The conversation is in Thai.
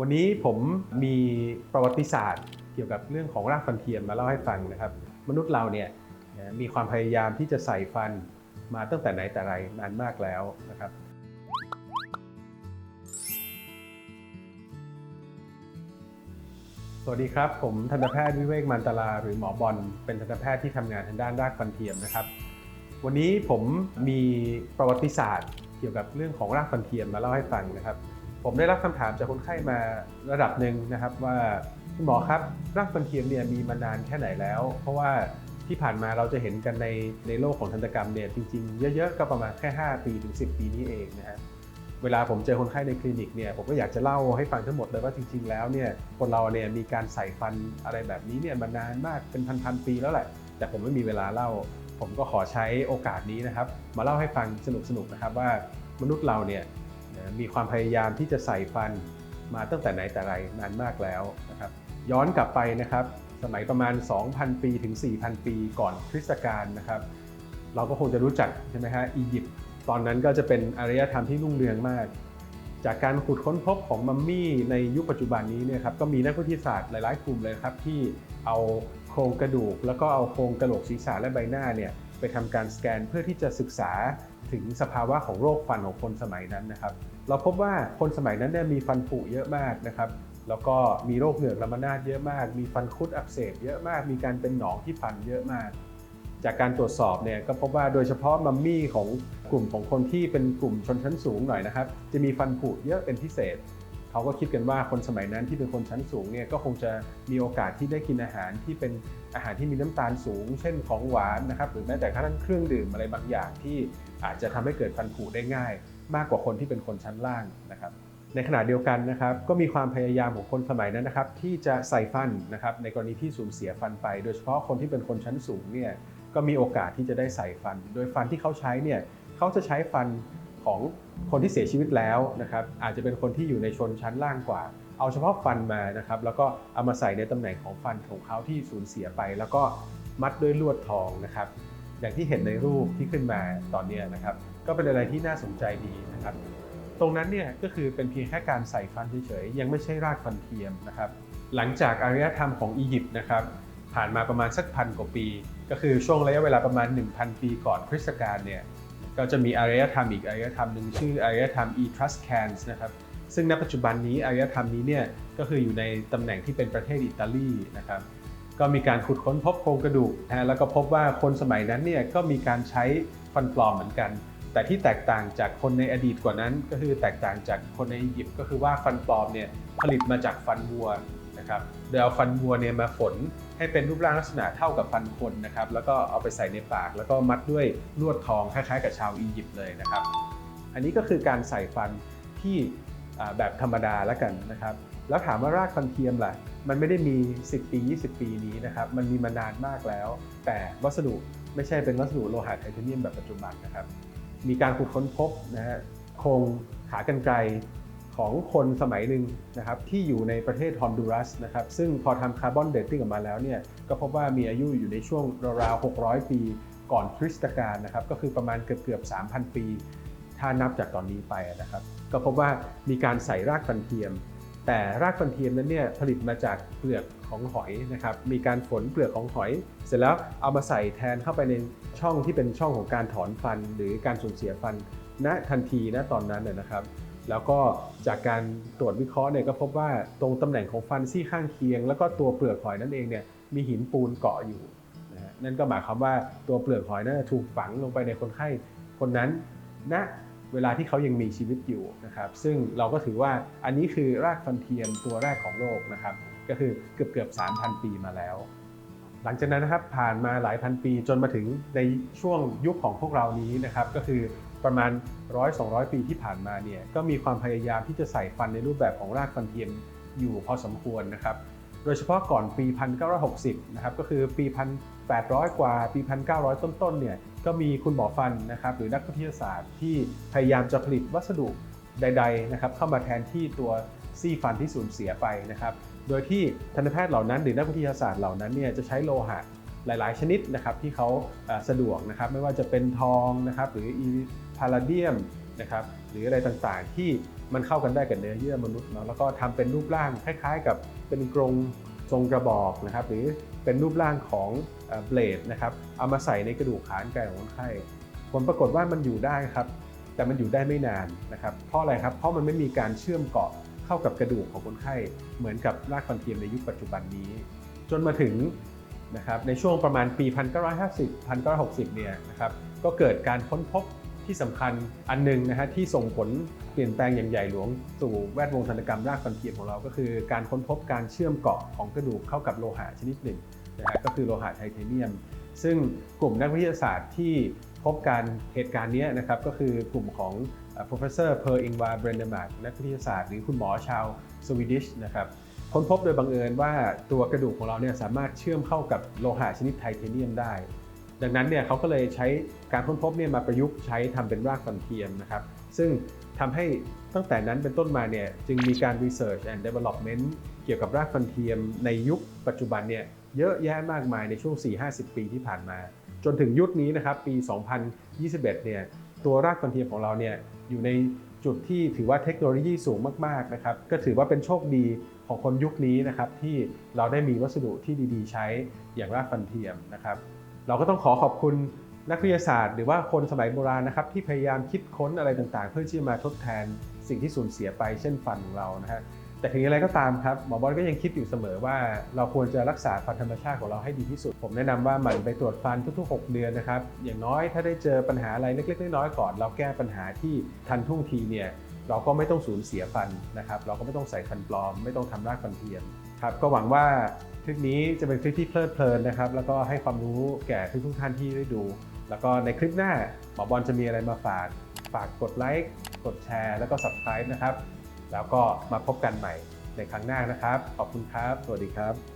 วันนี้ผมมีประวัติศาสตร์ เกี่ยวกับเรื่องของรากฟันเทียมมาเล่าให้ฟังนะครับ มนุษย์เราเนี่ยมีความพยายามที่จะใส่ฟันมาตั้งแต่ไหนแต่ไรนานมากแล้วนะครับ สวัสดีครับ ผมทันตแพทย์วิเวกมันตลา หรือหมอบอลเป็นทันตแพทย์ที่ทำงานทางด้านรากฟันเทียมนะครับ วันนี้ผมมีประวัติศาสตร์ เกี่ยวกับเรื่องของรากฟันเทียมมาเล่าให้ฟังนะครับ ผมได้รับคำถามจากคนไข้มาระดับหนึ่งนะครับว่าคุณหมอครับรากฟันเทียมเนี่ยมีมานานแค่ไหนแล้ว เพราะว่าที่ผ่านมาเราจะเห็นกันในในโลกของทันตกรรมเนี่ยจริงๆ เยอะๆ ก็ประมาณแค่ 5 ปีถึง 10 ปีนี้เองนะฮะเวลาผมเจอคนไข้ในคลินิกเนี่ยผมก็อยากจะเล่าให้ฟังทั้งหมดเลยว่าจริง ๆ แล้วเนี่ยคนเราเนี่ยมีการใส่ฟันอะไรแบบนี้เนี่ยมานานมากเป็นพันๆปีแล้วแหละ แต่ผมไม่มีเวลาเล่า ผมก็ขอใช้โอกาสนี้นะครับ มาเล่าให้ฟังสนุกๆนะครับว่ามนุษย์เราเนี่ย นะมีความพยายามที่จะใส่ฟันมาตั้งแต่ไหนแต่ไรนานมากแล้วนะครับย้อนกลับไปนะครับ สมัยประมาณ 2,000 ปีถึง 4,000 ปีก่อนคริสตกาลนะครับ เราก็คงจะรู้จักใช่ไหมฮะอียิปต์ตอนนั้นก็จะเป็นอารยธรรมที่รุ่งเรืองมาก จากการขุดค้นพบของมัมมี่ในยุคปัจจุบันนี้เนี่ยครับก็มีนักวิทยาศาสตร์หลาย ๆ กลุ่มเลยครับที่เอาโครงกระดูก แล้วก็เอาโครงกระโหลกศีรษะและใบหน้าเนี่ยไปทำการสแกนเพื่อที่จะศึกษา ถึงสภาวะของโรคฟันของคนสมัยนั้นนะครับ เราพบว่าคนสมัยนั้นเนี่ยมีฟันผุเยอะมากนะครับ แล้วก็มีโรคเหงือกลำนาดเยอะมาก มีฟันคุดอักเสบเยอะมาก มีการเป็นหนองที่ฟันเยอะมาก จากการตรวจสอบเนี่ยก็พบว่าโดยเฉพาะมัมมี่ของกลุ่มของคนที่เป็นกลุ่มชนชั้นสูงหน่อยนะครับ จะมีฟันผุเยอะเป็นพิเศษเขาก็คิดกันว่าคนสมัยนั้นที่เป็นคนชั้นสูงเนี่ยก็คงจะมีโอกาสที่ได้กินอาหารที่เป็นอาหารที่มีน้ำตาลสูง เช่นของหวานนะครับหรือแม้แต่กระทั่งเครื่องดื่มอะไรบางอย่างที่ อาจจะทำให้เกิดฟันผุได้ง่าย มากกว่าคนที่เป็นคนชั้นล่างนะครับ ในขณะเดียวกันนะครับ ก็มีความพยายามของคนสมัยนั้นนะครับ ที่จะใส่ฟันนะครับ ในกรณีที่สูญเสียฟันไป โดยเฉพาะคนที่เป็นคนชั้นสูงเนี่ยก็มีโอกาสที่จะได้ใส่ฟัน โดยฟันที่เขาใช้เนี่ยเขาจะใช้ฟันของคนที่เสียชีวิตแล้วนะครับ อาจจะเป็นคนที่อยู่ในชนชั้นล่างกว่า เอาเฉพาะฟันมานะครับ แล้วก็เอามาใส่ในตำแหน่งของฟันของเขาที่สูญเสียไป แล้วก็มัดด้วยลวดทองนะครับ อย่างที่เห็นในรูปที่ขึ้นมาตอนนี้นะครับ ก็เป็นอะไรที่น่าสนใจดีนะครับ ตรงนั้นเนี่ยก็คือเป็นเพียงแค่การใส่ฟันเฉยๆ ยังไม่ใช่รากฟันเทียมนะครับ หลังจากอารยธรรมของอียิปต์นะครับ ผ่านมาประมาณสักพันกว่าปี ก็คือช่วงระยะเวลาประมาณ 1,000 ปีก่อนคริสต์กาลเนี่ยก็จะมีอารยธรรมอีกอารยธรรมหนึ่งชื่ออารยธรรม Etruscans นะครับซึ่งณปัจจุบันนี้อารยธรรมนี้เนี่ยก็คืออยู่ในตำแหน่งที่เป็นประเทศอิตาลีนะครับ ก็มีการขุดค้นพบโครงกระดูกนะแล้วก็พบว่าคนสมัยนั้นเนี่ยก็มีการใช้ฟันปลอมเหมือนกัน แต่ที่แตกต่างจากคนในอดีตกว่านั้น ก็คือแตกต่างจากคนในอียิปต์ก็คือว่าฟันปลอมเนี่ยผลิตมาจากฟันวัวนะครับโดยเอาฟันวัวเนี่ยมาฝนให้เป็นรูปร่างลักษณะเท่ากับฟันคนนะครับแล้วก็เอาไปใส่ในปาก แล้วก็มัดด้วยลวดทองคล้ายๆกับชาวอียิปต์เลยนะครับ อันนี้ก็คือการใส่ฟันที่แบบธรรมดาแล้วกันนะครับ แล้วถามว่ารากฟันเทียมล่ะ มันไม่ได้มี 10 ปี 20 ปีนี้นะครับ มันมีมานานมากแล้ว แต่วัสดุไม่ใช่เป็นวัสดุโลหะไทเทเนียมแบบปัจจุบันนะครับ มีการขุดค้นพบนะฮะโครงขากรรไกรของคนสมัยหนึ่งนะครับที่อยู่ในประเทศฮอนดูรัสนะครับซึ่งพอทำคาร์บอนเดตติ้งออกมาแล้วเนี่ยก็พบว่ามีอายุอยู่ในช่วงราวๆ600 ปีก่อนคริสตกาลนะครับก็คือประมาณเกือบๆ3,000 ปี ถ้านับจากตอนนี้ไปนะครับ ก็พบว่ามีการใส่รากฟันเทียม แต่รากฟันเทียมนั้นเนี่ยผลิตมาจากเปลือกของหอยนะครับ มีการฝนเปลือกของหอย เสร็จแล้วเอามาใส่แทนเข้าไปในช่องที่เป็นช่องของการถอนฟัน หรือการสูญเสียฟันณทันทีณตอนนั้นนะนะครับ แล้วก็จากการตรวจวิเคราะห์เนี่ยก็พบว่าตรงตำแหน่งของฟันซี่ข้างเคียง แล้วก็ตัวเปลือกหอยนั่นเองเนี่ยมีหินปูนเกาะอยู่นะนั่นก็หมายความว่าตัวเปลือกหอยนั้นถูกฝังลงไปในคนไข้คนนั้นณ เวลาที่เขายังมีชีวิตอยู่นะครับ ซึ่งเราก็ถือว่าอันนี้คือรากฟันเทียมตัวแรกของโลกนะครับ ก็คือเกือบเกือบ3,000 ปีมาแล้ว หลังจากนั้นนะครับผ่านมาหลายพันปีจนมาถึงในช่วงยุคของพวกเรานี้นะครับก็คือประมาณ 100-200 ปีที่ผ่านมาเนี่ยก็มีความพยายามที่จะใส่ฟันในรูปแบบของรากฟันเทียมอยู่พอสมควรนะครับ โดยเฉพาะก่อนปี 1960 นะครับก็คือปี 1800 กว่าปี 1900 ต้นๆ เนี่ย ก็มีคุณหมอฟันนะครับหรือนักวิทยาศาสตร์ที่พยายามจะผลิตวัสดุใดๆนะครับเข้ามาแทนที่ตัวซี่ฟันที่สูญเสียไปนะครับ โดยที่ทันตแพทย์เหล่านั้น หรือนักวิทยาศาสตร์เหล่านั้นเนี่ยจะใช้โลหะหลาย ๆ ชนิดนะครับที่เขาสะดวกนะครับไม่ว่าจะเป็นทองนะครับหรืออีพาราเดียมนะครับหรืออะไรต่างๆ ที่มันเข้ากันได้กับเนื้อเยื่อมนุษย์เนาะแล้วก็ทำเป็นรูปร่างคล้าย ๆ กับเป็นกรงทรงกระบอกนะครับหรือ เป็นรูปร่างของเบลดนะครับเอามาใส่ในกระดูกขานไกของคนไข้ผลปรากฏว่ามันอยู่ได้ครับ แต่มันอยู่ได้ไม่นานนะครับเพราะอะไรครับเพราะมันไม่มีการเชื่อมเกาะเข้ากับกระดูกของคนไข้ เหมือนกับรากฟันเทียมในยุคปัจจุบันนี้ จนมาถึงนะครับในช่วงประมาณปี 1950 1960 เนี่ยนะครับก็เกิดการค้นพบที่สำคัญอันหนึงนะฮะที่ส่งผล เปลี่ยนแปลงอย่างใหญ่หลวงสู่แวดวงศัลยกรรมรากฟันเทียมของเรา ก็คือการค้นพบการเชื่อมเกาะของกระดูกเข้ากับโลหะชนิดหนึ่งนะฮะก็คือโลหะไทเทเนียม ซึ่งกลุ่มนักวิทยาศาสตร์ที่พบการเหตุการณ์นี้นะครับก็คือกลุ่มของ professor Per Ingvar Brennemark นักวิทยาศาสตร์หรือคุณหมอชาวสวีดิชนะครับค้นพบโดยบังเอิญว่าตัวกระดูกของเราเนี่ยสามารถเชื่อมเข้ากับโลหะชนิดไทเทเนียมได้ ดังนั้นเนี่ยเขาก็เลยใช้การค้นพบเนี่ยมาประยุกต์ใช้ทำเป็นรากฟันเทียมนะครับซึ่ง ทำให้ตั้งแต่นั้นเป็นต้นมาเนี่ยจึงมีการ research and development เกี่ยวกับรากฟันเทียมในยุคปัจจุบันเนี่ยเยอะแยะมากมายในช่วง 4-50 ปีที่ผ่านมา จนถึงยุคนี้นะครับปี 2021 เนี่ยตัวรากฟันเทียมของเราเนี่ยอยู่ในจุดที่ถือว่าเทคโนโลยีสูงมากๆนะครับก็ถือว่าเป็นโชคดีของคนยุคนี้นะครับที่เราได้มีวัสดุที่ดีๆ ใช้อย่างรากฟันเทียมนะครับ เราก็ต้องขอขอบคุณ นักวิทยาศาสตร์หรือว่าคนสมัยโบราณนะครับที่พยายามคิดค้นอะไรต่างๆ เพื่อที่จะมาทดแทนสิ่งที่สูญเสียไปเช่นฟันของเรานะฮะแต่ถึงอย่างไรก็ตามครับหมอบอลก็ยังคิดอยู่เสมอว่าเราควรจะรักษาฟันธรรมชาติของเราให้ดีที่สุด ผมแนะนำว่าหมั่นไปตรวจฟันทุกๆ 6 เดือนนะครับอย่างน้อยถ้าได้เจอปัญหาอะไรเล็กๆน้อยๆก่อน เราแก้ปัญหาที่ทันท่วงทีเนี่ยเราก็ไม่ต้องสูญเสียฟันนะครับเราก็ไม่ต้องใส่ฟันปลอม ไม่ต้องทำรากฟันเทียมครับก็หวังว่าคลิปนี้จะเป็นคลิปที่เพลิดเพลินนะครับแล้วก็ให้ความรู้แก่ทุกๆท่านที่ได้ดู แล้วก็ในคลิปหน้าหมอบอลจะมีอะไรมาฝากฝากกดไลค์กดแชร์แล้วก็ subscribe นะครับ แล้วก็มาพบกันใหม่ในครั้งหน้านะครับ ขอบคุณครับ สวัสดีครับ